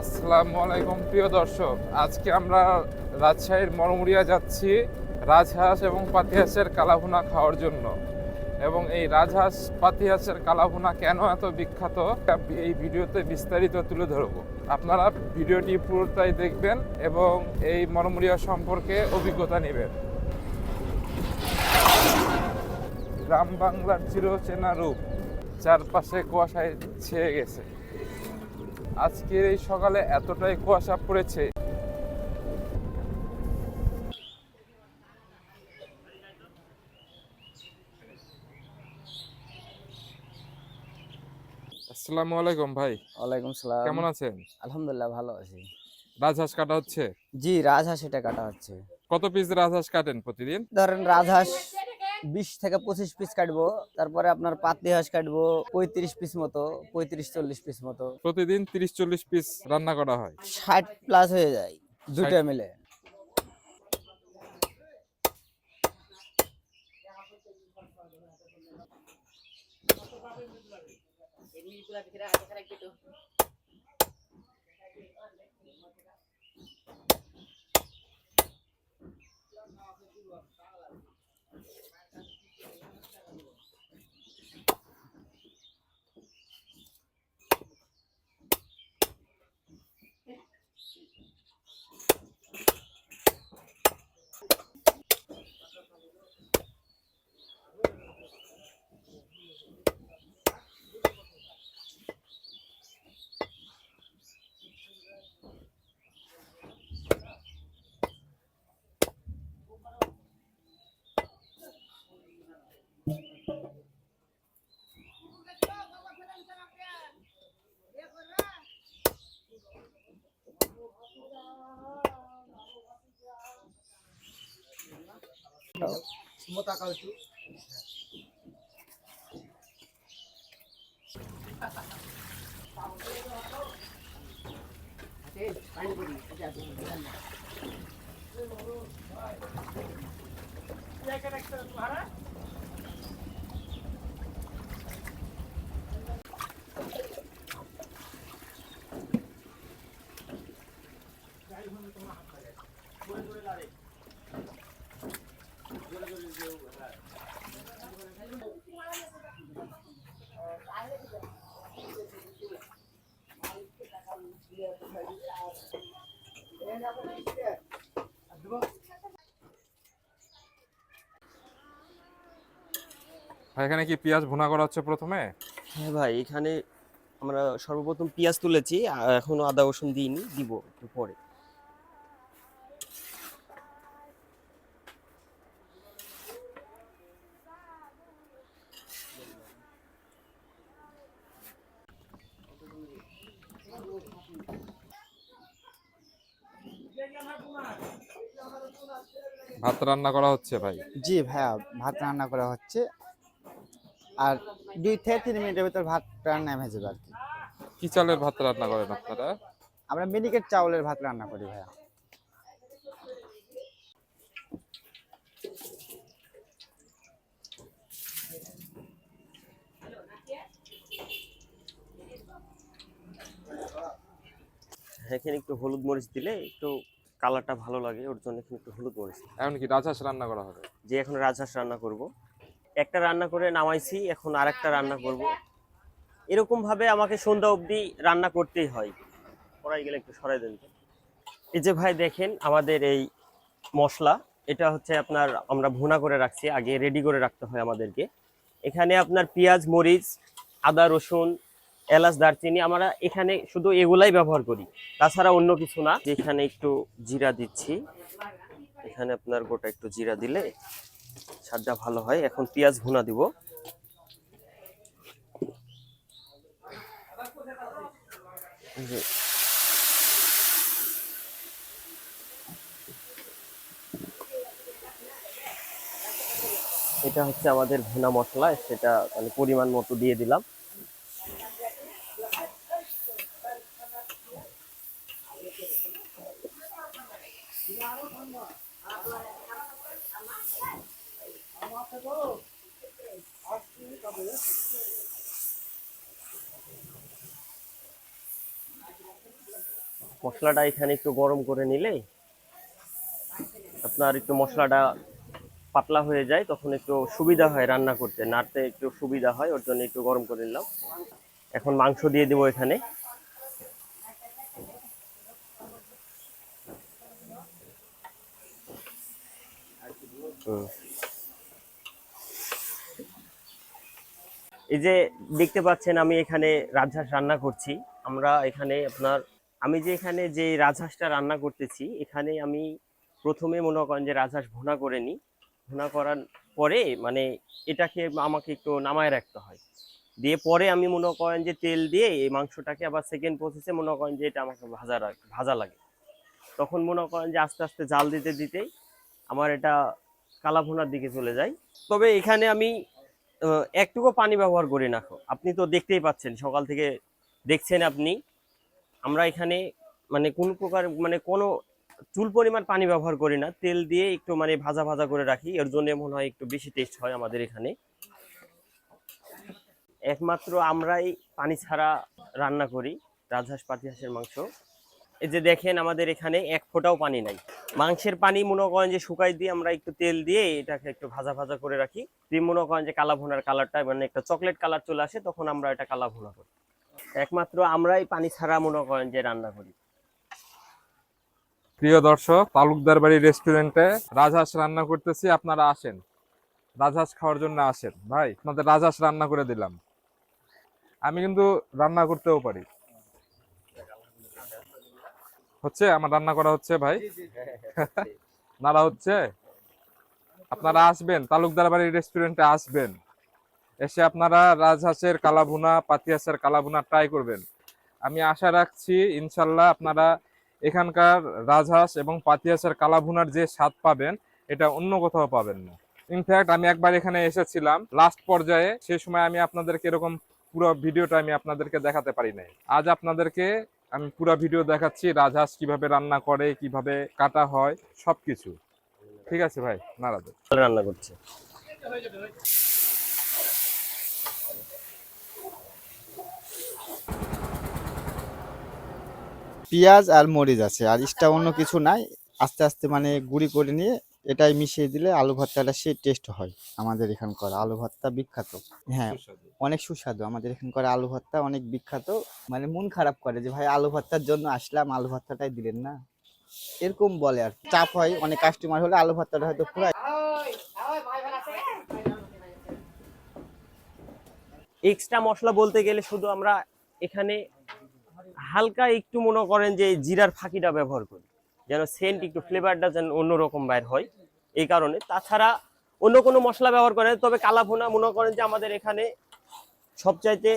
আসসালামু আলাইকুম, প্রিয় দর্শক। আজকে আমরা রাজশাহীর মরমুরিয়া যাচ্ছি রাজহাঁস এবং পাতিহাঁসের কালাভুনা খাওয়ার জন্য। এবং এই রাজহাঁস, পাতিহাঁসের কালাভুনা কেন এত বিখ্যাত এই ভিডিওতে বিস্তারিত তুলে ধরব। আপনারা ভিডিওটি পুরোটাই দেখবেন এবং এই মরমুরিয়া সম্পর্কে অভিজ্ঞতা নেবেন। গ্রাম বাংলার চিরচেনা রূপ, চারপাশে কুয়াশায় ছেয়ে গেছে। আজকের এই সকালে এতটাই কুয়াশা পড়েছে। আসসালামু আলাইকুম ভাই। ওয়ালাইকুম সালাম। কেমন আছেন? আলহামদুলিল্লাহ ভালো আছি। রাজহাঁস কাটা হচ্ছে? জি রাজহাঁস এটা কাটা হচ্ছে। কত পিস রাজহাঁস কাটেন প্রতিদিন? ধরেন রাজহাঁস বিশ থেকে পঁচিশ পিস কাটবো তারপরে আপনার পাতি হাঁস কাটবো পঁয়ত্রিশ পিস মতো পঁয়ত্রিশ চল্লিশ পিস মতো। প্রতিদিন তিরিশ চল্লিশ পিস রান্না করা হয়। ষাট প্লাস হয়ে যায় দুটো মিলে। Gitu. Semua takal itu. এখানে কি পেঁয়াজ ভুনা করা হচ্ছে প্রথমে? হ্যাঁ ভাই, এখানে আমরা সর্বপ্রথম পেঁয়াজ তুলেছি এখনও আদা রসুন দিইনি, দিব পরে। ভাত রান্না করা হচ্ছে ভাই? জি ভাইয়া ভাত রান্না করা হচ্ছে। আর দুই থেকে তিন মিনিটের ভিতর ভাত রান্না হয়ে যাবে আর কি। কি চালের ভাত রান্না করেন আপনারা? আমরা মিনিকেট চাউলের ভাত রান্না করি ভাইয়া। এখানে একটু হলুদ মরিচ দিলে একটু কালারটা ভালো লাগে ওর জন্য এখানে একটু হলুদ মরিচ। এখন কি রাজহাঁস রান্না করা হবে। যে এখন রাজহাঁস রান্না করব। একটা রান্না করে নামাইছি এখন আরেকটা রান্না করব। এরকম ভাবে আমাকে সন্ধ্যা অবধি রান্না করতেই হয়। করাই গেলে একটু সরাই দেন। এই যে ভাই দেখেন আমাদের এই মশলা এটা হচ্ছে আপনার আমরা ভুনা করে রাখছি আগে রেডি করে রাখতে হয় আমাদেরকে। এখানে আপনার পেঁয়াজ মরিচ আদা রসুন এলাচ, দারচিনি আমরা এখানে শুধু এগুলাই ব্যবহার করি। তাছাড়া অন্য কিছু না। এখানে একটু জিরা দিচ্ছি। এখানে আপনার গোটা একটু জিরা দিলে স্বাদটা ভালো হয়। এখন পেঁয়াজ ভুনা দিব। এটা হচ্ছে আমাদের ভুনা মশলা। সেটা মানে পরিমাণ মতো দিয়ে দিলাম। মশলাটা এখানে একটু গরম করে নিলে আপনার একটু মশলাটা পাতলা হয়ে যায়, তখন একটু সুবিধা হয় রান্না করতে। নাড়তে একটু সুবিধা হয়, ওর জন্য একটু গরম করে নিলাম। এখন মাংস দিয়ে দেবো এখানে। এই যে দেখতে পাচ্ছেন, আমি এখানে রাজহাঁস রান্না করছি। আমরা এখানে আপনার আমি যে এখানে যে রাজহাঁসটা রান্না করতেছি, এখানে আমি প্রথমে মনে করেন যে রাজহাঁস ভুনা করে নিই। ভুনা করার পরে মানে এটাকে আমাকে একটু নামায় রাখতে হয়। দিয়ে পরে আমি মনে করেন যে তেল দিয়ে এই মাংসটাকে আবার সেকেন্ড প্রসেসে মনে করেন যে এটা আমাকে ভাজা ভাজা লাগে। তখন মনে করেন যে আস্তে আস্তে জাল দিতে দিতেই আমার এটা কালা ভুনার দিকে চলে যায়। তবে এখানে আমি একটুকু পানি ব্যবহার করি না। আপনি তো দেখতেই পাচ্ছেন, সকাল থেকে দেখছেন আপনি। আমরা এখানে মানে কোন প্রকার মানে কোনো চুল পরিমাণ পানি ব্যবহার করি না। তেল দিয়ে একটু মানে ভাজা ভাজা করে রাখি। এর জন্য মনে হয় একটু বেশি টেস্ট হয় আমাদের এখানে। একমাত্র আমরাই পানি ছাড়া রান্না করি, রাজহাঁস, পাতিহাঁসের মাংস। এই যে দেখেন আমাদের এখানে এক ফোঁটাও পানি নাই। মাংসের পানি মনে করেন যে শুকাই দিয়ে আমরা একটু তেল দিয়ে এটাকে একটু ভাজা ভাজা করে রাখি। দিয়ে মনে করেন যে কালা ভুনার কালারটা মানে একটা চকলেট কালার চলে আসে, তখন আমরা এটা কালা ভুনা করি। একমাত্র আমরাই পানি ছাড়া মনে করেন যে রান্না করি। প্রিয় দর্শক, তালুকদার বাড়ি রেস্টুরেন্টে রাজহাঁস রান্না করতেছি, আপনারা আসেন। রাজহাঁস খাওয়ার জন্য আসেন। ভাই, আপনাদের রাজহাঁস রান্না করে দিলাম। আমি কিন্তু রান্না করতেও পারি। হচ্ছে? আমার রান্না করা হচ্ছে, ভাই? নাড়া হচ্ছে? আপনারা আসবেন, তালুকদার বাড়ি রেস্টুরেন্টে আসবেন। এসে আপনারা রাজহাঁসের কালাভুনা পাতিহাঁসের কালাভুনা ট্রাই করবেন। আমি আশা রাখছি, ইনশাল্লাহ আপনারা এখানকার রাজহাঁস এবং পাতিহাঁসের কালাভুনার যে স্বাদ পাবেন, এটা অন্য কোথাও পাবেন না। ইনফ্যাক্ট আমি একবার এখানে এসেছিলাম লাস্ট পর্যায়ে, সে সময় আমি আপনাদেরকে এরকম পুরো ভিডিওটা আমি আপনাদেরকে দেখাতে পারি নাই। আজ আপনাদেরকে আমি পুরো ভিডিও দেখাচ্ছি, রাজহাঁস কীভাবে রান্না করে, কীভাবে কাটা হয় সব কিছু ঠিক আছে ভাই নারাজ রান্না করছে। পেঁয়াজ আর মরিচ আছে আর এক্সট্রা অন্য কিছু নাই। আস্তে আস্তে মানে গুঁড়ি করে নিয়ে এটাই মিশিয়ে দিলে আলু ভর্তাটা সেই টেস্ট হয় আমাদের এখানকার আলু ভর্তা বিখ্যাত। হ্যাঁ অনেক সুস্বাদু। আমাদের এখানকার আলু ভর্তা অনেক বিখ্যাত। মানে মন খারাপ করে যে ভাই আলু ভর্তার জন্য আসলাম আলু ভর্তাটাই দিলেন না। এরকম বলে আর চাপ হয় অনেক কাস্টমার হলে আলু ভর্তাটা হয়তো পুরো এক্সট্রা মশলা বলতে গেলে শুধু আমরা এখানে হালকা একটু মনে করেন যে জিরার ফাঁকিটা ব্যবহার করি যেন সেন্ট একটু ফ্লেভারটা যেন অন্যরকম বাইর হয় এই কারণে। তাছাড়া অন্য কোনো মশলা ব্যবহার করে না। তবে কালা ভুনা মনে করেন যে আমাদের এখানে সবচাইতে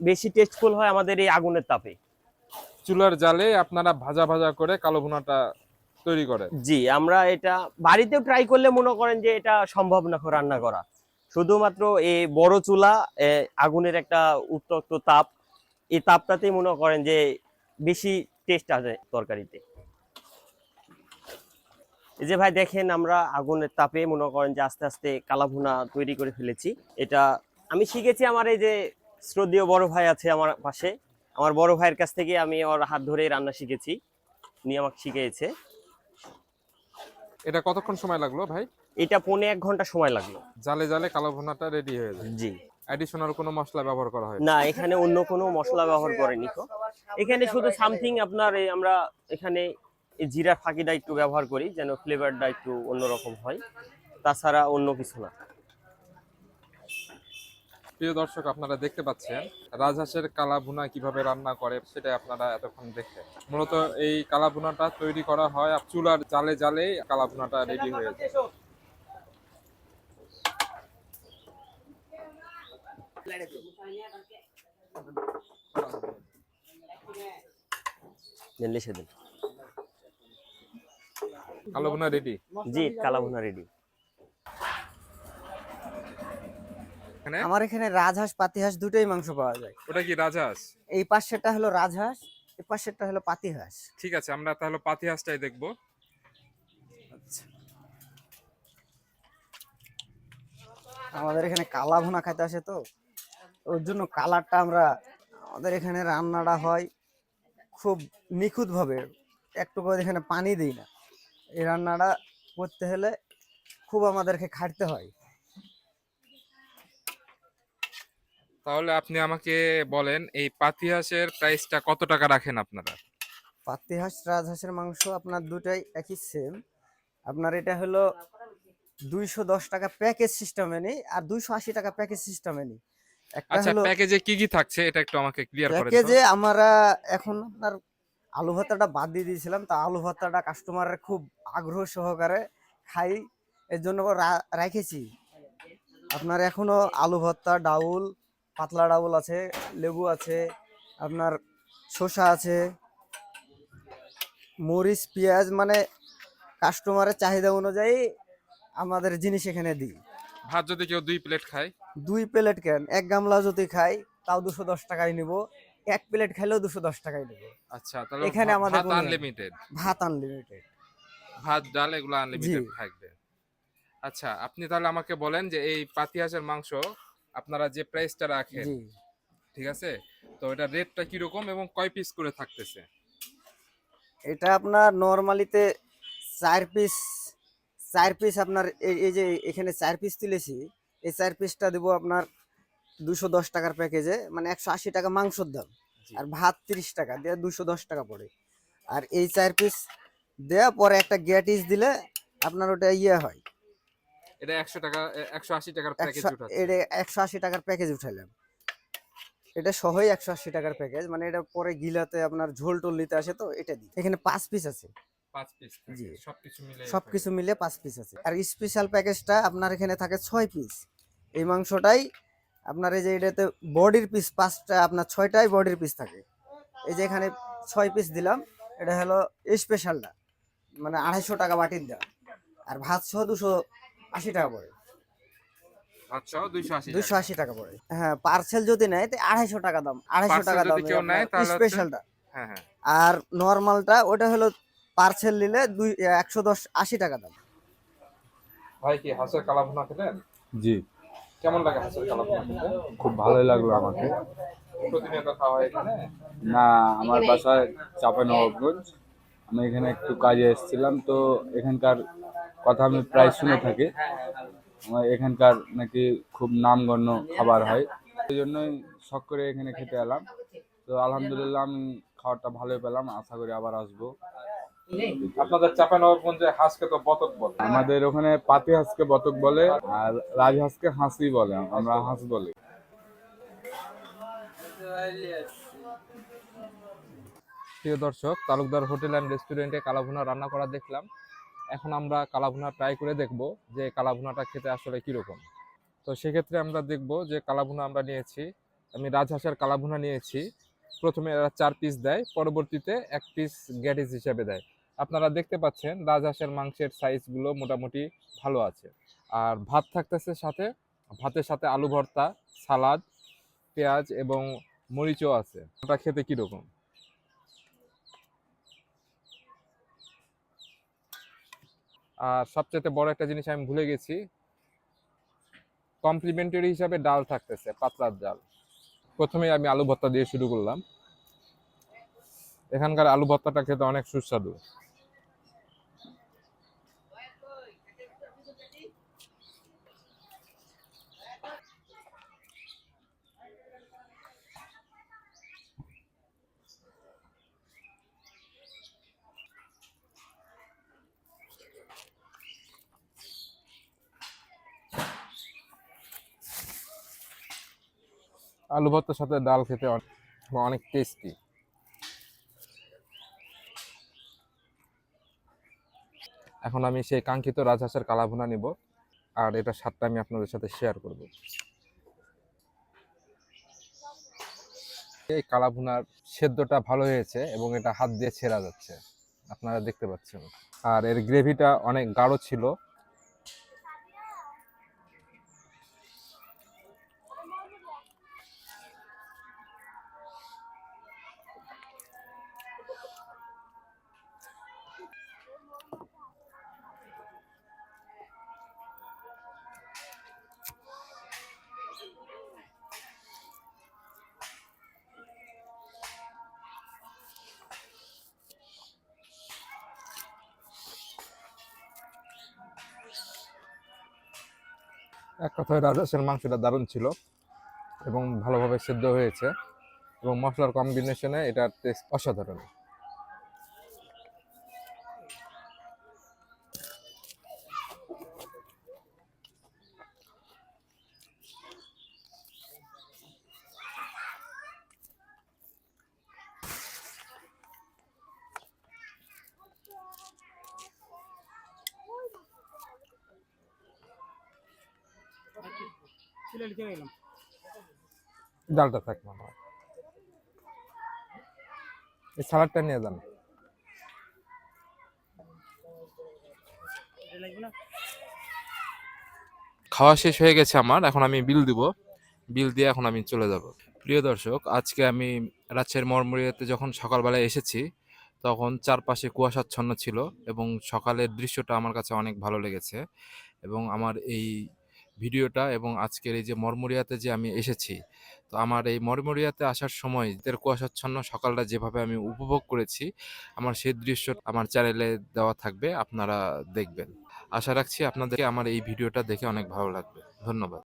বেশি টেস্টফুল হয় আমাদের এই আগুনের তাপে। চুলার জালে আপনারা ভাজা ভাজা করে কালো ভুনাটা তৈরি করেন। জি আমরা এটা বাড়িতেও ট্রাই করলে মনে করেন যে এটা সম্ভব না রান্না করা। শুধুমাত্র এই বড় চুলা আগুনের একটা উত্তপ্ত তাপ এই তাপটাতেই মনে করেন যে বেশি টেস্ট আসে তরকারিতে। এই যে ভাই দেখেন আমরা আগুনের তাপে মনে করেন যে আস্তে আস্তে কালাভুনা তৈরি করে ফেলেছি। এটা আমি শিখেছি আমার এই যে শ্রদ্ধেয় বড় ভাই আছে আমার পাশে। আমার বড় ভাইয়ের কাছ থেকে আমি ওর হাত ধরেই রান্না শিখেছি। উনি আমাকে শিখিয়েছে। এটা কতক্ষণ সময় লাগল ভাই? এটা পৌনে এক ঘণ্টা সময় লাগল। জালে জালে কালো ভুনাটা রেডি হয়ে যায়। জি। অ্যাডিশনাল কোনো মশলা ব্যবহার করা হয় না। এখানে অন্য কোনো মশলা ব্যবহার করেনি তো এখানে শুধু সামথিং আপনার এই আমরা এখানে জিরার ফাঁকিটা একটু ব্যবহার করি যেন ফ্লেভারটা একটু অন্যরকম হয়। তাছাড়া অন্য কিছু না। প্রিয় দর্শক আপনারা দেখতে পাচ্ছেন রাজহাঁসের কালা ভুনা কীভাবে রান্না করে সেটা আপনারা এতক্ষণ দেখেন মূলত এই কালা ভুনাটা তৈরি করা হয় আর চুলার জালে জালে কালা ভুনাটা রেডি হয়ে যায়। লিখে দিন কালো ভুনা রেডি জি কালাভুনা রেডি আমার এখানে রাজহাঁস পাতিহাঁস দুটোই মাংস পাওয়া যায়। ওটা কি রাজহাঁস? এই পাশেরটা হলো রাজহাঁস এই পাশেরটা হলো পাতিহাঁস। ঠিক আছে আমরা তাহলে পাতি হাঁসটাই দেখব আমাদের এখানে কালা ভুনা খাইতে আসে তো। ওর জন্য কালারটা আমরা আমাদের এখানে রান্নাটা হয় খুব নিখুঁতভাবে। একটু করে এখানে পানি দিই না। এই রান্নাটা করতে হলে খুব আমাদেরকে খাটতে হয়। তাহলে আপনি আমাকে বলেন এই পাতিহাসের প্রাইসটা কত টাকা রাখেন আপনারা? পাতি হাঁস রাজহাঁসের মাংস আপনার দুটাই একই সেম আপনার এটা হলো দুইশো দশ টাকা প্যাকেজ সিস্টেমে নেই আর দুইশো আশি টাকা প্যাকেজ সিস্টেমে নেই। আচ্ছা প্যাকেজে কি কি থাকছে? এটা একটু আমাকে ক্লিয়ার করেন তো। প্যাকেজে আমরা এখন আপনার আলু ভর্তাটা বাদ দিয়ে দিয়েছিলাম। তা আলু ভর্তাটা কাস্টমারের খুব আগ্রহ সহকারে খাই। এর জন্য রেখেছি। আপনার এখনও আলু ভর্তা ডাউল পাতলা ডাউল আছে লেবু আছে আপনার শসা আছে মরিচ পেঁয়াজ মানে কাস্টমারের চাহিদা অনুযায়ী আমাদের জিনিস এখানে দিই। ভাত যদি কেউ দুই প্লেট খায়? দুই প্লেট কেন? এক গামলা যদি খাই তাও দুশো দশ টাকায় নিব। এক প্লেট খাইলেও দুশো দশ টাকায় নেব। আচ্ছা তাহলে এখানে আমাদের ভাত আনলিমিটেড ভাত আনলিমিটেড ভাত ডাল এগুলো আনলিমিটেড থাকবে। আচ্ছা আপনি তাহলে আমাকে বলেন যে এই পাতিহাঁসের মাংস আপনারা যে প্রাইসটা রাখেন জি। ঠিক আছে? তো এটা রেটটা কীরকম এবং কয় পিস করে থাকতেছে? এটা আপনার নরমালিতে চার পিস চার পিস আপনার এই যে এখানে চার পিস তুলেছি এই চার পিসটা দেবো আপনার দুশো দশ টাকার প্যাকেজে মানে একশো আশি টাকা মাংসর দাম আর ভাত তিরিশ টাকা দিয়ে দুশো দশ টাকা পড়ে। আর এই চার পিস দেওয়া পরে একটা গ্যাটিস দিলে আপনার ওটা ইয়ে হয়। এটা একশো টাকা একশো আশি টাকার প্যাকেজ এটা একশো আশি টাকার প্যাকেজ উঠাইলাম। এটা সহই একশো আশি টাকার প্যাকেজ মানে এটা পরে গিলাতে আপনার ঝোল টোল নিতে আসে তো এটা দিই। এখানে পাঁচ পিস আছে। পাঁচ পিস জি। সবকিছু মিলে সবকিছু মিলে পাঁচ পিস আছে। আর স্পেশাল প্যাকেজটা আপনার এখানে থাকে ছয় পিস এই মাংসটাই আপনার এই যে এটাতে বডির পিস পাঁচটা আপনার ছয়টাই বডির পিস থাকে। এই যে এখানে ছয় পিস দিলাম এটা হলো স্পেশালটা মানে আড়াইশো টাকা বাটির দাম আর ভাত সহ দুশো আশি টাকা পড়ে। দুশো আশি টাকা। পড়ে। হ্যাঁ পার্সেল যদি নেয় তো আড়াইশো টাকা দাম আড়াইশো টাকা দাম স্পেশালটা হ্যাঁ হ্যাঁ। আর নর্মালটা ওটা হলো পার্সেল নিলে দুই একশো দশ আশি টাকা দাম। ভাই কি হাঁসের কালাভুনা খেলেন? জি। কেমন লাগে হাঁসের কালাভুনা খেতে? খুব ভালোই লাগল আমাকে। প্রতিনিয়ত খাওয়া হয় এখানে? না আমার বাসায় চাপে চাঁপানবাবগঞ্জ আমি এখানে একটু কাজে এসেছিলাম তো এখানকার কথা আমি প্রায় শুনে থাকি। আমার এখানকার নাকি খুব নামগণ্য খাবার হয়। সেই জন্যই শখ করে এখানে খেতে এলাম। তো আলহামদুলিল্লাহ আমি খাবারটা ভালোই পেলাম আশা করি আবার আসব। আপনাদের চাপানবাবগঞ্জে হাঁসকে তো বতক বলে। আমাদের ওখানে পাতি হাঁসকে বতক বলে আর রাজহাঁসকে হাঁসই বলে আমরা হাঁস বলি। প্রিয় দর্শক তালুকদার হোটেল অ্যান্ড রেস্টুরেন্টে কালাভুনা রান্না করা দেখলাম। এখন আমরা কালাভুনা ট্রাই করে দেখব যে কালাভুনাটা খেতে আসলে কীরকম। তো সেক্ষেত্রে আমরা দেখব যে কালাভুনা আমরা নিয়েছি আমি রাজহাঁসের কালাভুনা নিয়েছি। প্রথমে এরা চার পিস দেয় পরবর্তীতে এক পিস গ্যাটিস হিসেবে দেয়। আপনারা দেখতে পাচ্ছেন রাজহাঁসের মাংসের সাইজগুলো মোটামুটি ভালো আছে। আর ভাত থাকতেছে সাথে, ভাতের সাথে আলু ভর্তা, সালাদ, পেঁয়াজ এবং মরিচও আছে। ওটা খেতে কীরকম? আর সবচেয়ে বড় একটা জিনিস আমি ভুলে গেছি কমপ্লিমেন্টারি হিসাবে ডাল থাকতেছে, পাতলার ডাল। প্রথমে আমি আলু ভর্তা দিয়ে শুরু করলাম। এখানকার আলু ভর্তাটা খেতে অনেক সুস্বাদু। আলু ভর্তার সাথে ডাল খেতে অনেক টেস্টি এখন আমি সেই কাঙ্ক্ষিত রাজহাঁসের কালাভুনা নিব, আর এটা স্বাদটা আমি আপনাদের সাথে শেয়ার করব। এই কালাভুনার সেদ্ধটা ভালো হয়েছে এবং এটা হাত দিয়ে ছেঁড়া যাচ্ছে, আপনারা দেখতে পাচ্ছেন। আর এর গ্রেভিটা অনেক গাঢ় ছিল এক কথায় রাজহাঁসের মাংসটা দারুণ ছিল এবং ভালোভাবে সেদ্ধ হয়েছে এবং মশলার কম্বিনেশনে এটার টেস্ট অসাধারণ। ডালটা থাক সালাডটা নিয়ে যান। খাওয়া শেষ হয়ে গেছে আমার, এখন আমি বিল দিব। বিল দিয়ে এখন আমি চলে যাব। প্রিয় দর্শক, আজকে আমি রাজশাহীর মরমরিয়াতে যখন সকালবেলায় এসেছি, তখন চারপাশে কুয়াশাচ্ছন্ন ছিল এবং সকালের দৃশ্যটা আমার কাছে অনেক ভালো লেগেছে। এবং আমার এই ভিডিওটা এবং আজকের এই যে মরমরিয়াতে যে আমি এসেছি, তো আমার এই মরমরিয়াতে আসার সময় শীতের কুয়াশাচ্ছন্ন সকালটা যেভাবে আমি উপভোগ করেছি, আমার সেই দৃশ্য আমার চ্যানেলে দেওয়া থাকবে, আপনারা দেখবেন। আশা রাখছি আপনাদেরকে আমার এই ভিডিওটা দেখে অনেক ভালো লাগবে। ধন্যবাদ।